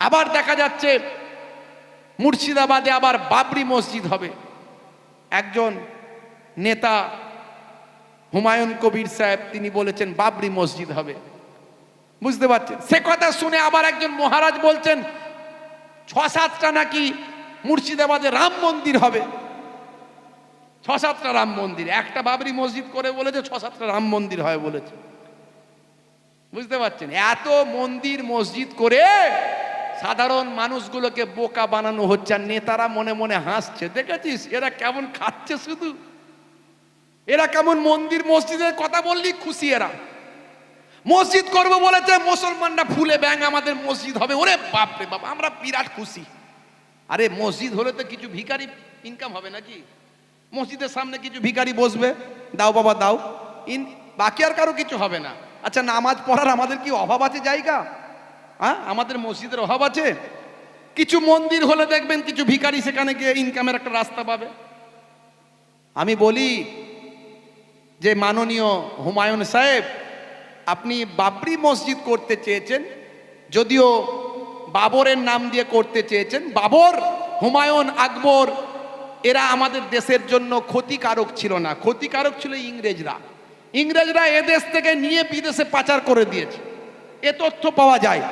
আবার দেখা যাচ্ছে মুর্শিদাবাদে আবার বাবরি মসজিদ হবে। একজন নেতা হুমায়ুন কবির সাহেব, তিনি বলেছেন বাবরি মসজিদ হবে। বুঝতে পারছেন? সে কথা শুনে আবার একজন মহারাজ বলছেন ছ সাতটা নাকি মুর্শিদাবাদে রাম মন্দির হবে। ছ সাতটা রাম মন্দির। একটা বাবরি মসজিদ করে বলেছে ছ সাতটা রাম মন্দির হয় বলেছে। বুঝতে পারছেন? এত মন্দির, মসজিদ করে সাধারণ মানুষগুলোকে বোকা বানানো হচ্ছে আর নেতারা মনে মনে হাসছে। দেখেছিস? এরা কেমন খাচ্ছে শুধু? এরা কেমন মন্দির, মসজিদের কথা বললি খুশি এরা। মসজিদ করব বলেছে, মুসলমানরা ফুলে ব্যাং আমাদের মসজিদ হবে। ওরে বাপ রে বাপ, আমরা বিরাট খুশি। আরে মসজিদ হলে তো কিছু ভিখারি ইনকাম হবে নাকি? মসজিদের সামনে কিছু ভিখারি বসবে। দাও বাবা, দাও। ইন বাকি আর কারও কিছু হবে না। আচ্ছা নামাজ পড়ার আমাদের কি অভাব আছে জায়গা? হ্যাঁ আমাদের মসজিদের অভাব আছে। কিছু মন্দির হলে দেখবেন কিছু ভিখারি সেখানে গিয়ে ইনকামের একটা রাস্তা পাবে। আমি বলি যে মাননীয় হুমায়ুন সাহেব, আপনি বাবরি মসজিদ করতে চেয়েছেন, যদিও বাবরের নাম দিয়ে করতে চেয়েছেন। বাবর, হুমায়ুন, আকবর, এরা আমাদের দেশের জন্য ক্ষতিকারক ছিল না। ক্ষতিকারক ছিল ইংরেজরা। ইংরেজরা এদেশ থেকে নিয়ে বিদেশে পাচার করে দিয়েছে। এ তথ্য পাওয়া যায়।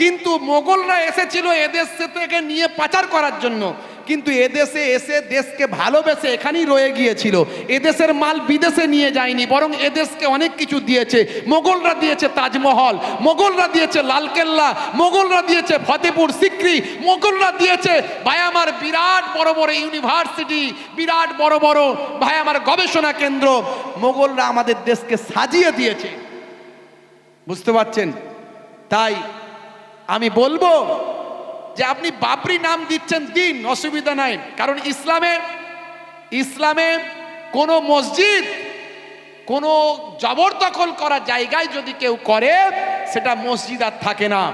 কিন্তু মোগলরা এসেছিল এদেশ থেকে নিয়ে পাচার করার জন্য। কিন্তু এদেশে এসে দেশকে ভালোবেসে এখানেই রয়ে গিয়েছিল। এদেশের মাল বিদেশে নিয়ে যায়নি, বরং এদেশকে অনেক কিছু দিয়েছে। মোগলরা দিয়েছে তাজমহল, মোগলরা দিয়েছে লালকেল্লা, মোগলরা দিয়েছে ফতেপুর সিক্রি, মোগলরা দিয়েছে ভাই আমার বিরাট বড় বড় ইউনিভার্সিটি, বিরাট বড় বড় ভাই আমার গবেষণা কেন্দ্র। মোগলরা আমাদের দেশকে সাজিয়ে দিয়েছে। বুঝতে পারছেন? তাই আমি বলব যে আপনি বাবরি নাম দিচ্ছেন দিন, অসুবিধা নাই। কারণ ইসলামে ইসলামে কোনো মসজিদ, কোনো জবরদখল করা জায়গায় যদি কেউ করে, সেটা মসজিদ আর থাকে না।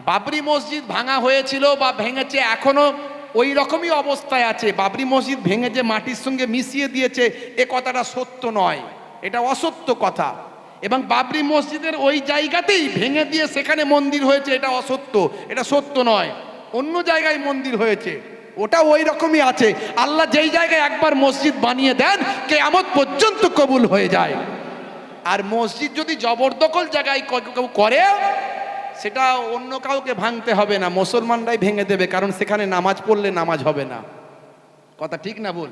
বাবরি মসজিদ ভাঙা হয়েছিল বা ভেঙেছে, এখনও ওই রকমই অবস্থায় আছে। বাবরি মসজিদ ভেঙে যে মাটির সঙ্গে মিশিয়ে দিয়েছে, এ কথাটা সত্য নয়। এটা অসত্য কথা। এবং বাবরি মসজিদের ওই জায়গাতেই ভেঙে দিয়ে সেখানে মন্দির হয়েছে, এটা অসত্য, এটা সত্য নয়। অন্য জায়গায় মন্দির হয়েছে, ওটা ওই রকমই আছে। আল্লাহ যেই জায়গায় একবার মসজিদ বানিয়ে দেন কে কেয়ামত পর্যন্ত কবুল হয়ে যায়। আর মসজিদ যদি জবরদখল জায়গায় কেউ করে, সেটা অন্য কাউকে ভাঙতে হবে না, মুসলমানরাই ভেঙে দেবে, কারণ সেখানে নামাজ পড়লে নামাজ হবে না। কথা ঠিক না বল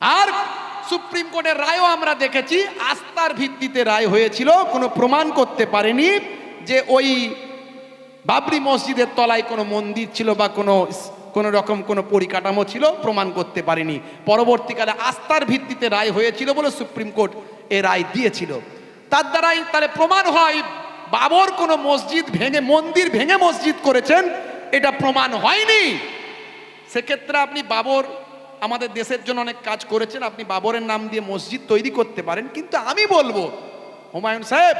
আর সুপ্রিম কোর্টের রায়ও আমরা দেখেছি, আস্থার ভিত্তিতে রায় হয়েছিল, কোনো প্রমাণ করতে পারেনি যে ওই বাবরি মসজিদের তলায় কোনো মন্দির ছিল বা কোনো কোনো রকম কোনো পরিকাঠামো ছিল, প্রমাণ করতে পারেনি। পরবর্তীকালে আস্থার ভিত্তিতে রায় হয়েছিল বলে সুপ্রিম কোর্ট এ রায় দিয়েছিল। তার দ্বারাই তাহলে প্রমাণ হয়, বাবর কোনো মসজিদ ভেঙে, মন্দির ভেঙে মসজিদ করেছেন, এটা প্রমাণ হয়নি। সেক্ষেত্রে আপনি বাবর আমাদের দেশের জন্য অনেক কাজ করেছেন। আপনি বাবরের নাম দিয়ে মসজিদ তৈরি করতে পারেন। কিন্তু আমি বলব, হুমায়ুন সাহেব,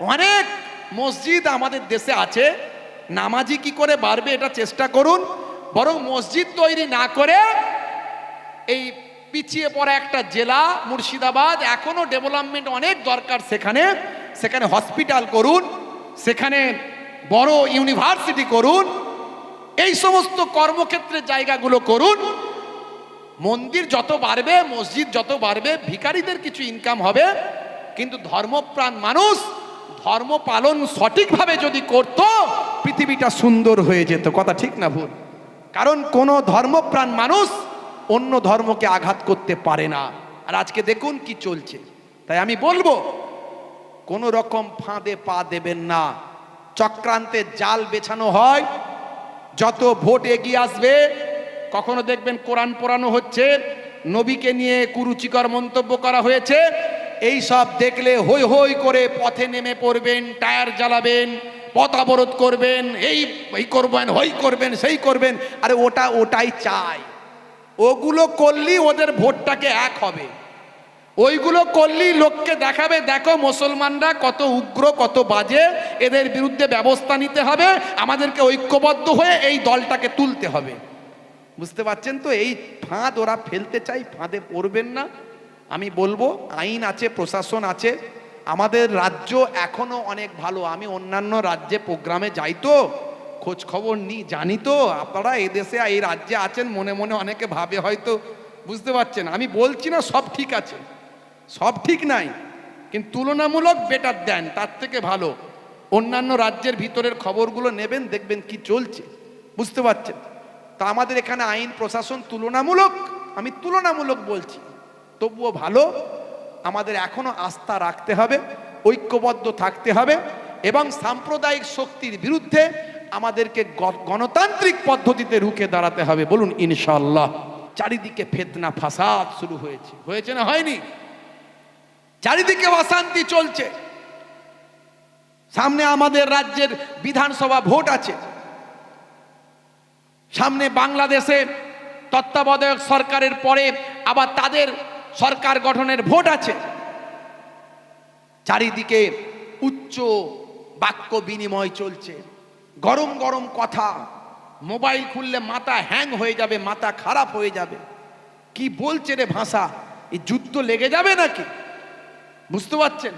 অনেক মসজিদ আমাদের দেশে আছে। নামাজি কি করে বাড়বে এটা চেষ্টা করুন। বরং মসজিদ তৈরি না করে এই পিছিয়ে পড়া একটা জেলা, মুর্শিদাবাদ, এখনও ডেভেলপমেন্ট অনেক দরকার সেখানে। সেখানে হসপিটাল করুন, সেখানে বড় ইউনিভার্সিটি করুন, এই সমস্ত কর্মক্ষেত্রের জায়গাগুলো করুন। মন্দির যত বাড়বে, মসজিদ যত বাড়বে, ভিখারিদের কিছু ইনকাম হবে। কিন্তু ধর্মপ্রাণ মানুষ ধর্ম পালন সঠিকভাবে যদি করত, পৃথিবীটা সুন্দর হয়ে যেত। কথা ঠিক না ভুল? কারণ কোনো ধর্মপ্রাণ মানুষ অন্য ধর্মকে আঘাত করতে পারে না। আর আজকে দেখুন কি চলছে। তাই আমি বলব, কোনো রকম ফাঁদে পা দেবেন না। চক্রান্তের জাল বেছানো হয়। যত ভোট এগিয়ে আসবে কখনো দেখবেন কোরআন পোড়ানো হচ্ছে, নবীকে নিয়ে কুরুচিকর মন্তব্য করা হয়েছে, এই সব দেখলে হই হই করে পথে নেমে পড়বেন, টায়ার জ্বালাবেন, পথ অবরোধ করবেন, এই এই করবেন হই করবেন, সেই করবেন, আরে ওটা, ওটাই চাই। ওগুলো করলেই ওদের ভোটটাকে এক হবে। ওইগুলো করলেই লোককে দেখাবে, দেখো মুসলমানরা কত উগ্র, কত বাজে, এদের বিরুদ্ধে ব্যবস্থা নিতে হবে, আমাদেরকে ঐক্যবদ্ধ হয়ে এই দলটাকে তুলতে হবে। বুঝতে পারছেন তো? এই ফাঁদ ওরা ফেলতে চাই, ফাঁদে পড়বেন না। আমি বলব, আইন আছে, প্রশাসন আছে, আমাদের রাজ্য এখনও অনেক ভালো। আমি অন্যান্য রাজ্যে প্রোগ্রামে যাই তো, খোঁজ খবর নিই, জানি তো। আপনারা এই দেশে এই রাজ্যে আছেন মনে মনে অনেকে ভাবে হয়তো, বুঝতে পারছেন? আমি বলছি না সব ঠিক আছে, সব ঠিক নাই, কিন্তু তুলনামূলক বেটার দেন, তার থেকে ভালো। অন্যান্য রাজ্যের ভিতরের খবরগুলো নেবেন, দেখবেন কি চলছে, বুঝতে পারছেন? তা আমাদের এখানে আইন প্রশাসন তুলনামূলক, আমি তুলনামূলক বলছি, তবুও ভালো, আমাদের এখনও আস্থা রাখতে হবে, ঐক্যবদ্ধ থাকতে হবে এবং সাম্প্রদায়িক শক্তির বিরুদ্ধে আমাদেরকে গণতান্ত্রিক পদ্ধতিতে রুখে দাঁড়াতে হবে। বলুন ইনশাল্লাহ চারিদিকে ফেতনা, ফাসাদ শুরু হয়েছে। হয়েছে না হয়নি? চারিদিকে অশান্তি চলছে। সামনে আমাদের রাজ্যের বিধানসভা ভোট আছে। সামনে বাংলাদেশে তত্ত্বাবধায়ক সরকারের পরে আবার তাদের সরকার গঠনের ভোট আছে। চারিদিকে উচ্চ বাক্য বিনিময় চলছে। গরম গরম কথা, মোবাইল খুললে মাথা হ্যাং হয়ে যাবে, মাথা খারাপ হয়ে যাবে। কি বলছে রে ভাষা? এই যুদ্ধ লেগে যাবে নাকি? বুঝতে পারছেন?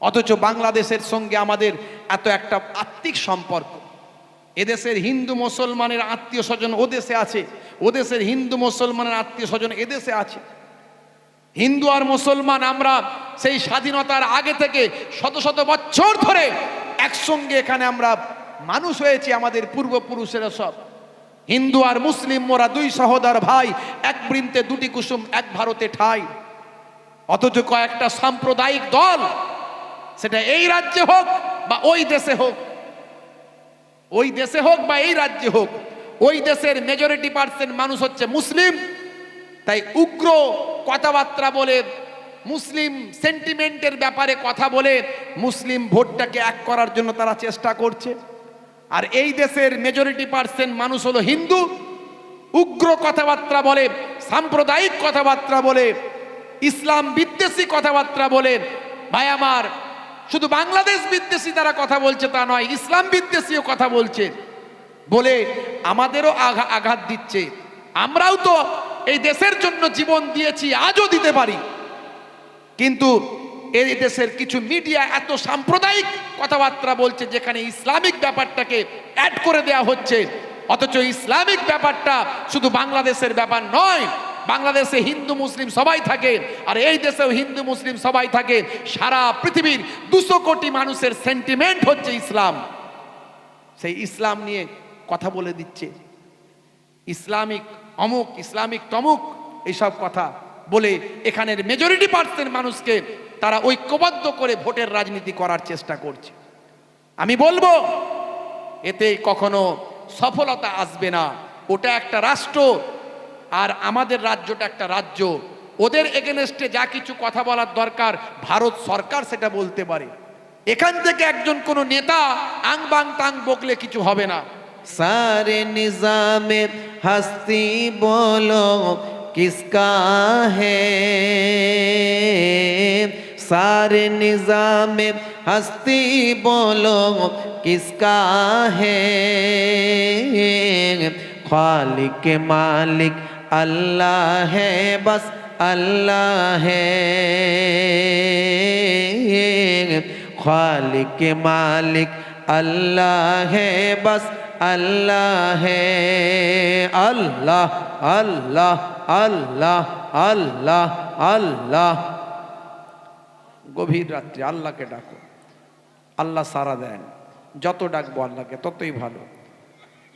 অথচ বাংলাদেশের সঙ্গে আমাদের এত একটা আত্মিক সম্পর্ক। এদেশের হিন্দু মুসলমানের আত্মীয় স্বজন ও দেশে আছে। ও দেশের হিন্দু মুসলমানের আত্মীয় স্বজন এদেশে আছে। হিন্দু আর মুসলমান আমরা সেই স্বাধীনতার আগে থেকে শত শত বছর ধরে একসঙ্গে এখানে আমরা মানুষ হয়েছি আমাদের পূর্বপুরুষেরা সব। হিন্দু আর মুসলিম মোরা দুই সহোদর ভাই, এক বৃন্তে দুটি কুসুম, এক ভারতে ঠাই। অথচ কয়েকটা সাম্প্রদায়িক দল, সেটা এই রাজ্যে হোক বা ওই দেশে হোক ওই দেশে হোক বা এই রাজ্যে হোক, ওই দেশের মেজরিটি পার্সেন্ট মানুষ হচ্ছে মুসলিম। তাই উগ্র কথাবার্তা বলে, মুসলিম সেন্টিমেন্টের ব্যাপারে কথা বলে, মুসলিম ভোটটাকে এক করার জন্য তারা চেষ্টা করছে। আর এই দেশের মেজরিটি পার্সেন্ট মানুষ হলো হিন্দু। উগ্র কথাবার্তা বলে, সাম্প্রদায়িক কথাবার্তা বলে, ইসলাম বিদ্বেষী কথাবার্তা বলে, ভাই আমার শুধু বাংলাদেশ বিদ্বেষী তারা কথা বলছে তা নয়, ইসলাম বিদ্বেষীও কথা বলছে। বলে আমাদেরও আঘাত দিচ্ছে। আমরাও তো এই দেশের জন্য জীবন দিয়েছি, আজও দিতে পারি। কিন্তু এই দেশের কিছু মিডিয়া এত সাম্প্রদায়িক কথাবার্তা বলছে যেখানে ইসলামিক ব্যাপারটাকে অ্যাড করে দেয়া হচ্ছে। অথচ ইসলামিক ব্যাপারটা শুধু বাংলাদেশের ব্যাপার নয় বাংলাদেশে হিন্দু, মুসলিম সবাই থাকে আর এই দেশেও হিন্দু, মুসলিম সবাই থাকে। সারা পৃথিবীর দুশো কোটি মানুষের সেন্টিমেন্ট হচ্ছে ইসলাম। সেই ইসলাম নিয়ে কথা বলে দিচ্ছে। ইসলামিক অমুক, ইসলামিক তমুক এইসব কথা বলে এখানের মেজরিটি পার্সেন্ট মানুষকে তারা ঐক্যবদ্ধ করে ভোটের রাজনীতি করার চেষ্টা করছে। আমি বলব, এতে কখনো সফলতা আসবে না। ওটা একটা রাষ্ট্র আর আমাদের রাজ্যটা একটা রাজ্য। ওদের এগেনস্টে যা কিছু কথা বলার দরকার, ভারত সরকার সেটা বলতে পারে। এখান থেকে একজন কোনো নেতা আং বাং তাং বকলে কিছু হবে না। সারে নিজামে হাস্তি বলো, কিসকা হে? সারে নিজামে হাস্তি বলো, কিসকা হে? খালিক মালিক अल्लाह है बस अल्लाह है खालिक मालिक अल्लाह है बस अल्लाह है अल्लाह अल्लाह अल्लाह अल्लाह अल्लाह গভীর রাত্রে আল্লাহকে ডাকো আল্লাহ সারা দেন যত ডাকবো আল্লাহকে ততই ভালো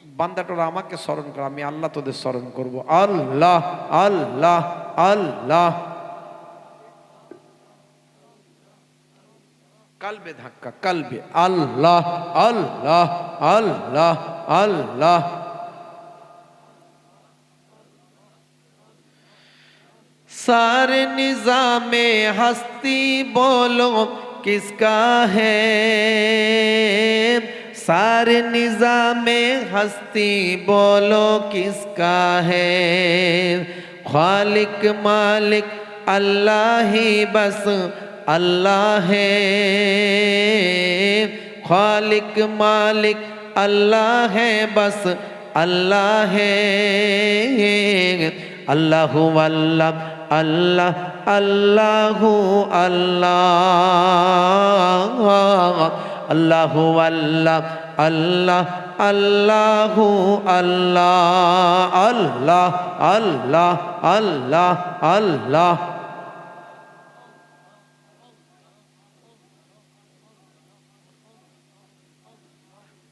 بندرٹورامہ আমাকে স্মরণ করো আমি আল্লাহ তোদের স্মরণ করব আল্লাহ আল্লাহ আল্লাহ কালবে ধাক্কা কালবে আল্লাহ আল্লাহ আল্লাহ আল্লাহ سارے نظام ہستی بولو کس کا ہے सारे निजाम हस्ती बोलो किसका है खालिक मालिक अल्लाह ही बस अल्लाह है खालिक मालिक अल्लाह है बस अल्लाह है अल्लाह अल्लाह अल्लाह अल्लाह अल्लाह अल्लाह अल्लाह अल्लाह আল্লাহু আল্লাহ আল্লাহ আল্লাহ আল্লাহ আল্লাহ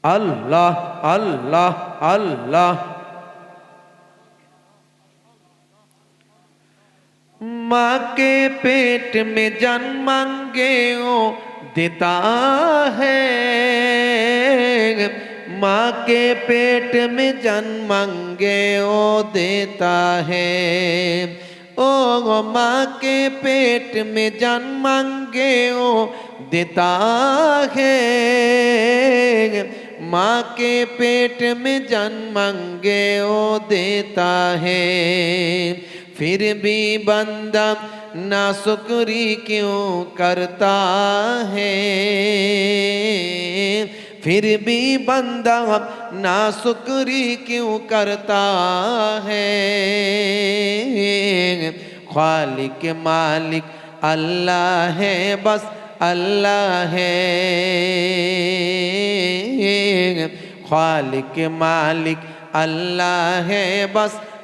আল্লাহ আল্লাহ আল্লাহ माँ के पेट में जन्मांगे ओ دیتا ہے۔ ماں کے پیٹ میں جن مانگے او دیتا ہے۔ او ماں کے پیٹ میں جن مانگے او دیتا ہے۔ ماں کے پیٹ میں جن مانگے او دیتا ہے۔ پھر بھی بندہ ناسکری کیوں کرتا ہے؟ پھر بھی بندہ ناسکری کیوں کرتا ہے؟ خالق مالک اللہ ہے، بس اللہ ہے۔ خالق مالک اللہ ہے، بس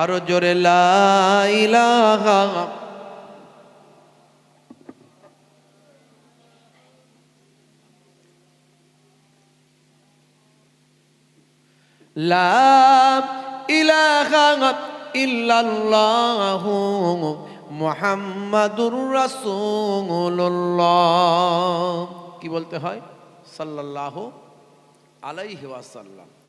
আরও জোরে লা ইলাহা। লা ইলাহা ইল্লাল্লাহু মুহাম্মাদুর রাসূলুল্লাহ। কি বলতে হয়? সাল্লাল্লাহু আলাইহি ওয়াসাল্লাম।